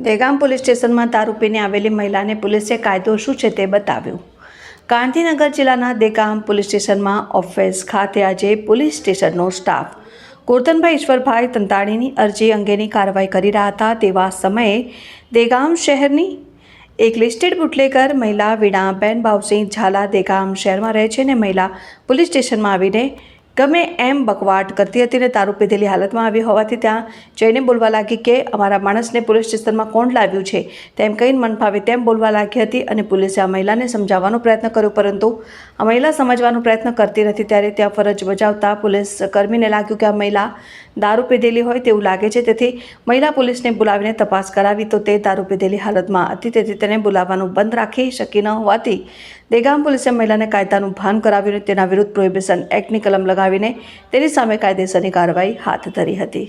Dehgam police સ્ટેશનમાં દારૂ પીને આવેલી મહિલાને પોલીસે કાયદો શું છે તે બતાવ્યું. ગાંધીનગર જિલ્લાના દેગામ પોલીસ સ્ટેશનમાં ઓફિસ ખાતે આજે પોલીસ સ્ટેશનનો સ્ટાફ. ગોરધનભાઈ ઈશ્વરભાઈ તંતાણીની અરજી અંગેની કાર્યવાહી કરી રહ્યા હતા તેવા સમયે દેગામ શહેરની એક લિસ્ટેડ બુટલેકર મહિલા વીણાબેન બાવસિંહ ઝાલા દેગામ શહેરમાં રહે છે અને મહિલા પોલીસ સ્ટેશનમાં આવીને ગમે એમ બકવાટ કરતી હતી ને દારૂ પીધેલી હાલતમાં આવી હોવાથી ત્યાં જઈને બોલવા લાગી કે અમારા માણસને પોલીસ સ્ટેશનમાં કોણ લાવ્યું છે? તેમ કહીને મન ફાવે તેમ બોલવા લાગી હતી અને પોલીસે આ મહિલાને સમજાવવાનો પ્રયત્ન કર્યો, પરંતુ આ મહિલા સમજવાનો પ્રયત્ન કરતી નથી. ત્યારે ત્યાં ફરજ બજાવતા પોલીસ કર્મીને લાગ્યું કે આ મહિલા દારૂ પીધેલી હોય તેવું લાગે છે. તેથી મહિલા પોલીસને બોલાવીને તપાસ કરાવી તો તે દારૂ પીધેલી હાલતમાં હતી. તેથી તેને બોલાવવાનું બંધ રાખી શકી ન હોવાથી દેગામ પોલીસે મહિલાને કાયદાનું ભાન કરાવ્યું અને તેના વિરુદ્ધ પ્રોહિબિશન એક્ટની કલમ લગાવીને તેની સામે કાયદેસરની કાર્યવાહી હાથ ધરી હતી.